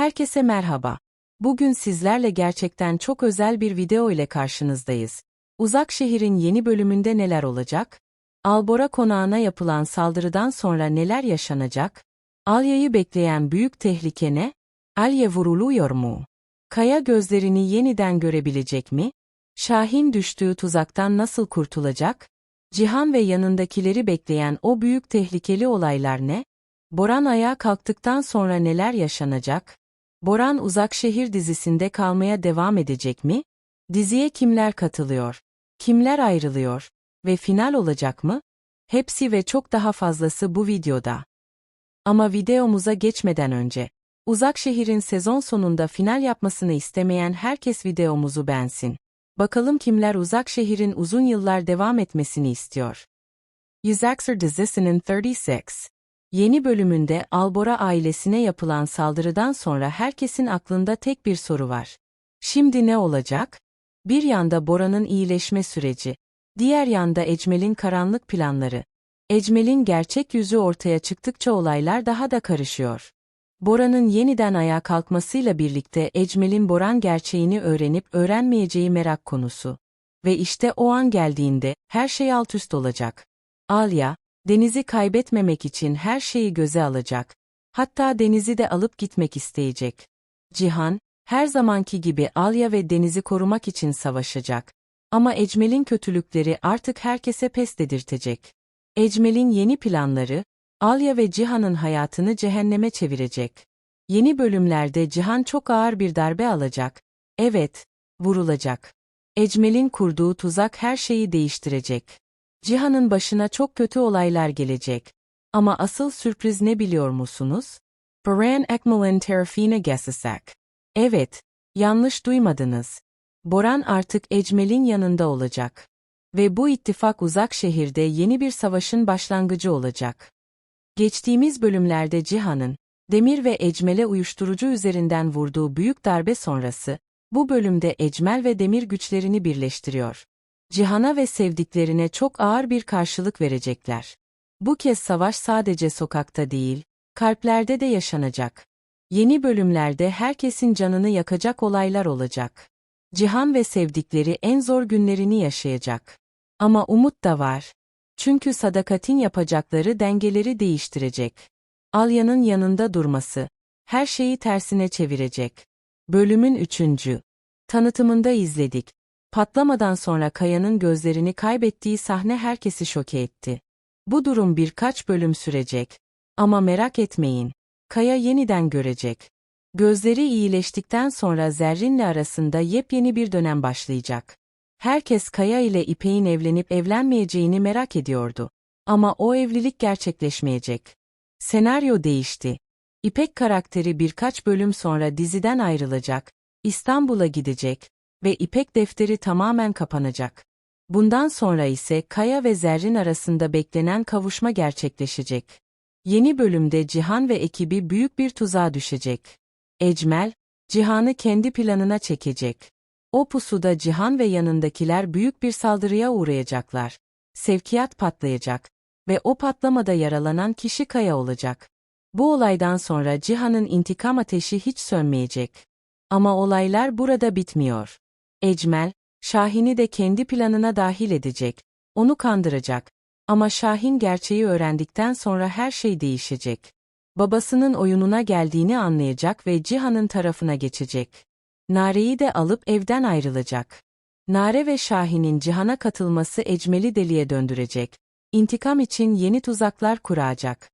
Herkese merhaba. Bugün sizlerle gerçekten çok özel bir video ile karşınızdayız. Uzak şehrin yeni bölümünde neler olacak? Albora konağına yapılan saldırıdan sonra neler yaşanacak? Alya'yı bekleyen büyük tehlike ne? Alya vuruluyor mu? Kaya gözlerini yeniden görebilecek mi? Şahin düştüğü tuzaktan nasıl kurtulacak? Cihan ve yanındakileri bekleyen o büyük tehlikeli olaylar ne? Boran ayağa kalktıktan sonra neler yaşanacak? Boran Uzak Şehir dizisinde kalmaya devam edecek mi? Diziye kimler katılıyor? Kimler ayrılıyor? Ve final olacak mı? Hepsi ve çok daha fazlası bu videoda. Ama videomuza geçmeden önce, Uzak Şehir'in sezon sonunda final yapmasını istemeyen herkes videomuzu beğensin. Bakalım kimler Uzak Şehir'in uzun yıllar devam etmesini istiyor. Yüzaksır dizisinin 36. Yeni bölümünde Albora ailesine yapılan saldırıdan sonra herkesin aklında tek bir soru var. Şimdi ne olacak? Bir yanda Bora'nın iyileşme süreci, diğer yanda Ecmel'in karanlık planları. Ecmel'in gerçek yüzü ortaya çıktıkça olaylar daha da karışıyor. Bora'nın yeniden ayağa kalkmasıyla birlikte Ecmel'in Boran gerçeğini öğrenip öğrenmeyeceği merak konusu. Ve işte o an geldiğinde her şey alt üst olacak. Alya, Deniz'i kaybetmemek için her şeyi göze alacak. Hatta Deniz'i de alıp gitmek isteyecek. Cihan, her zamanki gibi Alya ve Deniz'i korumak için savaşacak. Ama Ecmel'in kötülükleri artık herkese pes dedirtecek. Ecmel'in yeni planları, Alya ve Cihan'ın hayatını cehenneme çevirecek. Yeni bölümlerde Cihan çok ağır bir darbe alacak. Evet, vurulacak. Ecmel'in kurduğu tuzak her şeyi değiştirecek. Cihan'ın başına çok kötü olaylar gelecek. Ama asıl sürpriz ne biliyor musunuz? Boran Ekmel'in tarafına geçecek. Evet, yanlış duymadınız. Boran artık Ecmel'in yanında olacak. Ve bu ittifak uzak şehirde yeni bir savaşın başlangıcı olacak. Geçtiğimiz bölümlerde Cihan'ın, Demir ve Ecmel'e uyuşturucu üzerinden vurduğu büyük darbe sonrası, bu bölümde Ecmel ve Demir güçlerini birleştiriyor. Cihan'a ve sevdiklerine çok ağır bir karşılık verecekler. Bu kez savaş sadece sokakta değil, kalplerde de yaşanacak. Yeni bölümlerde herkesin canını yakacak olaylar olacak. Cihan ve sevdikleri en zor günlerini yaşayacak. Ama umut da var. Çünkü sadakatin yapacakları dengeleri değiştirecek. Alya'nın yanında durması, her şeyi tersine çevirecek. Bölümün üçüncü. Tanıtımında izledik. Patlamadan sonra Kaya'nın gözlerini kaybettiği sahne herkesi şoke etti. Bu durum birkaç bölüm sürecek. Ama merak etmeyin. Kaya yeniden görecek. Gözleri iyileştikten sonra Zerrin'le arasında yepyeni bir dönem başlayacak. Herkes Kaya ile İpek'in evlenip evlenmeyeceğini merak ediyordu. Ama o evlilik gerçekleşmeyecek. Senaryo değişti. İpek karakteri birkaç bölüm sonra diziden ayrılacak, İstanbul'a gidecek ve İpek defteri tamamen kapanacak. Bundan sonra ise Kaya ve Zerrin arasında beklenen kavuşma gerçekleşecek. Yeni bölümde Cihan ve ekibi büyük bir tuzağa düşecek. Ecmel, Cihan'ı kendi planına çekecek. O pusuda Cihan ve yanındakiler büyük bir saldırıya uğrayacaklar. Sevkiyat patlayacak ve o patlamada yaralanan kişi Kaya olacak. Bu olaydan sonra Cihan'ın intikam ateşi hiç sönmeyecek. Ama olaylar burada bitmiyor. Ecmel, Şahin'i de kendi planına dahil edecek, onu kandıracak. Ama Şahin gerçeği öğrendikten sonra her şey değişecek. Babasının oyununa geldiğini anlayacak ve Cihan'ın tarafına geçecek. Nare'yi de alıp evden ayrılacak. Nare ve Şahin'in Cihan'a katılması Ecmel'i deliye döndürecek. İntikam için yeni tuzaklar kuracak.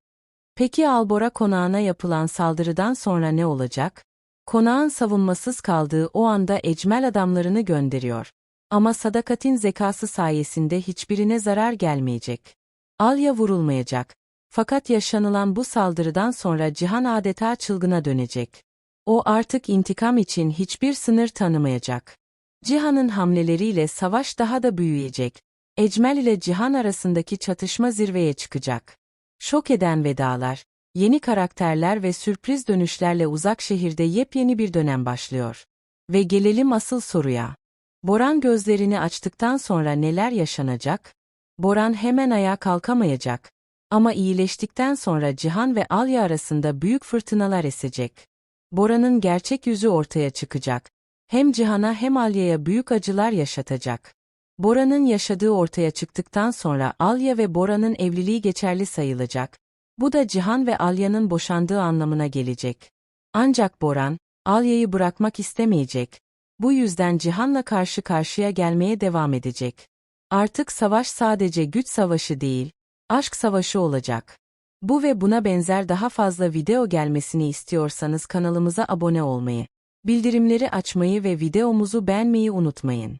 Peki Albora konağına yapılan saldırıdan sonra ne olacak? Konağın savunmasız kaldığı o anda Ecmel adamlarını gönderiyor. Ama Sadakat'in zekası sayesinde hiçbirine zarar gelmeyecek. Alya vurulmayacak. Fakat yaşanılan bu saldırıdan sonra Cihan adeta çılgına dönecek. O artık intikam için hiçbir sınır tanımayacak. Cihan'ın hamleleriyle savaş daha da büyüyecek. Ecmel ile Cihan arasındaki çatışma zirveye çıkacak. Şok eden vedalar, yeni karakterler ve sürpriz dönüşlerle uzak şehirde yepyeni bir dönem başlıyor. Ve gelelim asıl soruya. Boran gözlerini açtıktan sonra neler yaşanacak? Boran hemen ayağa kalkamayacak. Ama iyileştikten sonra Cihan ve Alya arasında büyük fırtınalar esecek. Bora'nın gerçek yüzü ortaya çıkacak. Hem Cihan'a hem Alya'ya büyük acılar yaşatacak. Bora'nın yaşadığı ortaya çıktıktan sonra Alya ve Bora'nın evliliği geçerli sayılacak. Bu da Cihan ve Alya'nın boşandığı anlamına gelecek. Ancak Boran, Alya'yı bırakmak istemeyecek. Bu yüzden Cihan'la karşı karşıya gelmeye devam edecek. Artık savaş sadece güç savaşı değil, aşk savaşı olacak. Bu ve buna benzer daha fazla video gelmesini istiyorsanız kanalımıza abone olmayı, bildirimleri açmayı ve videomuzu beğenmeyi unutmayın.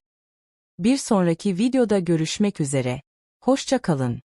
Bir sonraki videoda görüşmek üzere. Hoşça kalın.